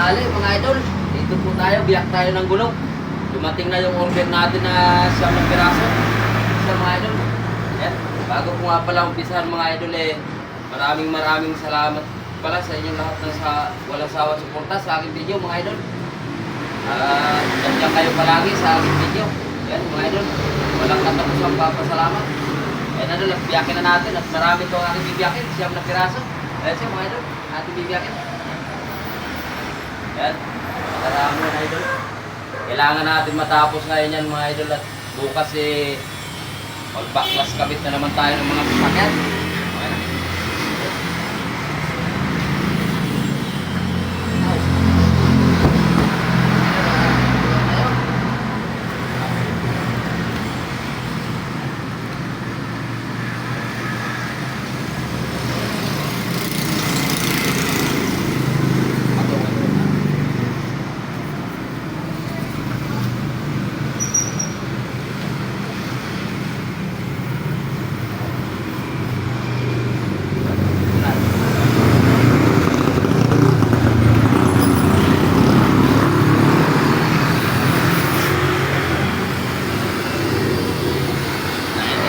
tanghali mga idol. Dito po tayo, biyak tayo ng gulong. Dumating na yung order natin na siyam na piraso. Sa mga idol. Yan. Bago po nga pala umpisahan mga idol eh, maraming maraming salamat pala sa inyong lahat na sa walang sawa suporta sa aking video mga idol. Ah, uh, kayo palagi sa aking video. Yan mga idol. Walang katapusang papasalamat. Yan idol, at biyakin na natin at marami itong aking bibiyakin. Siyam na piraso. Ayan siya mga idol, ating bibiyakin. Yan. Marami na idol. Kailangan natin matapos ngayon yan mga idol at bukas eh mag-backlash kabit na naman tayo ng mga sasakyan. Ayan.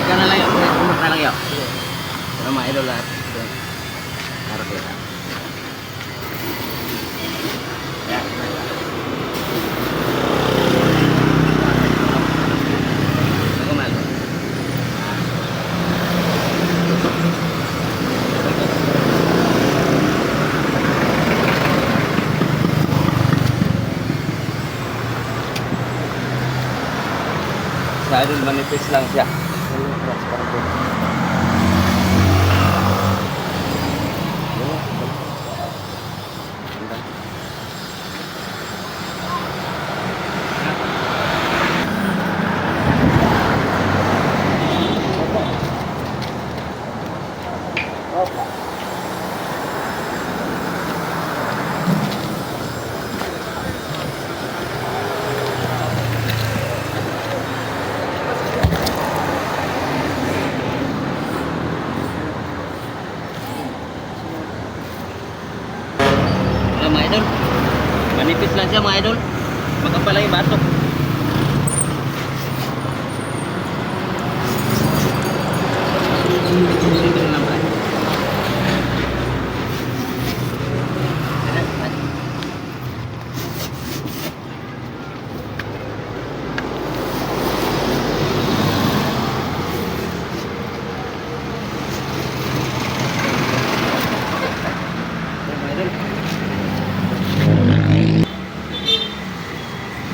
Ikaw na lang yun. Kumot na lang. Ano mga idol lahat. Harap yun. Yan. Ako man. Sa idol manifest lang siya. Ano mga idol? Manipis lang siya mga idol. Makapal lang yung bato. Dito na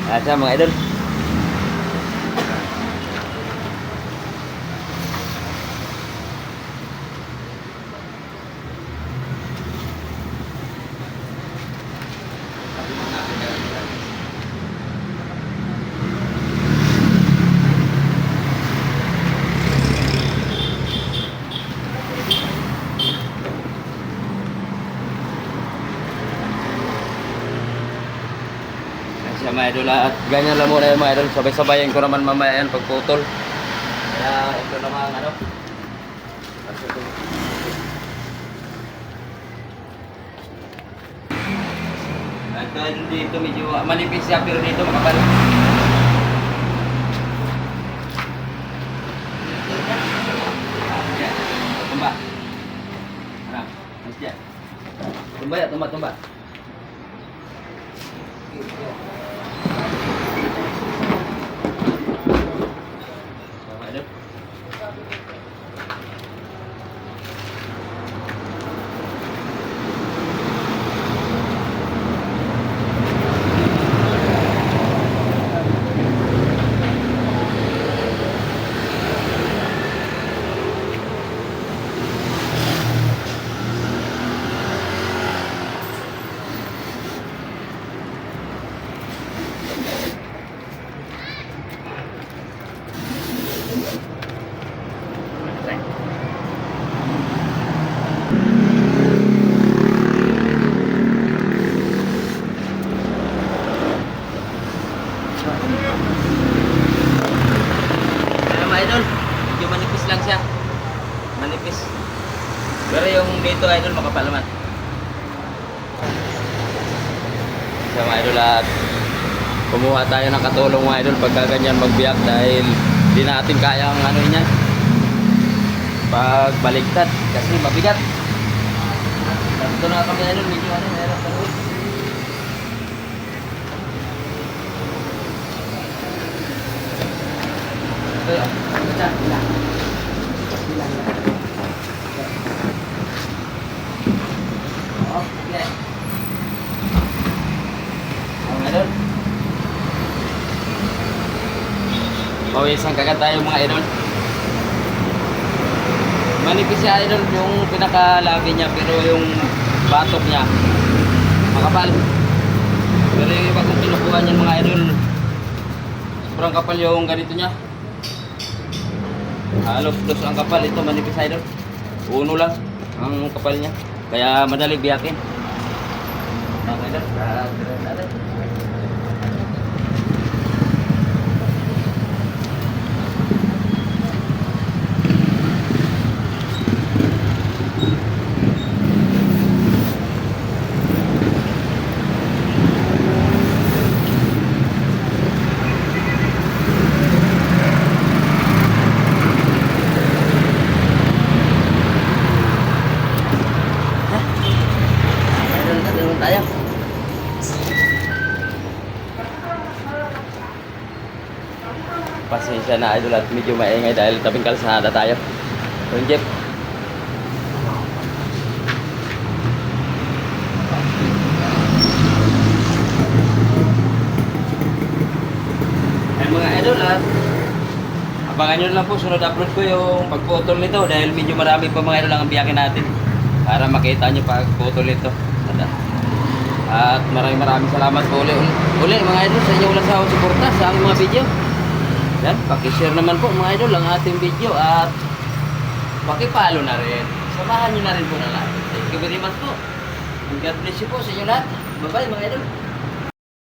lang tayo. Mga idol. Mga idol. Idol at ganyan lang muna yung mga idol. Sabay-sabayin ko naman mamaya yan pagputol. Kaya ito naman ano. At dito medyo ah, manipis siya pero dito makapal. Yan. Tumba. Harap. Tumba tumba, tumba. Ayan idol, medyo manipis lang siya. Manipis. Pero yung dito idol makapal naman. siya mga idol at kumuha tayo ng katulong mga idol pagka ganyan magbiyak dahil di natin kaya ang ano niya pagbaligtad kasi mabigat. Nandito na kami idol, medyo ano, meron pa rin. Ito yun. Ito dyan. Ilan? Ilan yan? Okay. Mga idol. Pawisan kagad tayo mga idol. Manipis siya idol yung pinakalabi niya pero yung batok niya makapal. Pero yung iba kung kinukuha niya mga idol sobrang kapal yung ganito niya. Halos dos ang kapal ito manipis idol. Uno lang ang kapal niya. Kaya madali biyakin. Mga idol, Pasensya na idol at medyo maingay dahil tabing kalsada tayo. Yung jeep. Ay mga idol at abangan nyo lang po sunod upload ko yung pagputol nito dahil medyo marami pa mga idol ang biyakin natin para makita nyo pagputol nito. At maraming maraming salamat po uli, uli, uli mga idol sa inyo walang sawang suporta sa mga video. Yan, pakishare naman po mga idol ang ating video at pakipalo na rin. Samahan nyo na rin po na lahat. Thank you very much po. And God bless you po sa inyo lahat. Bye-bye mga idol.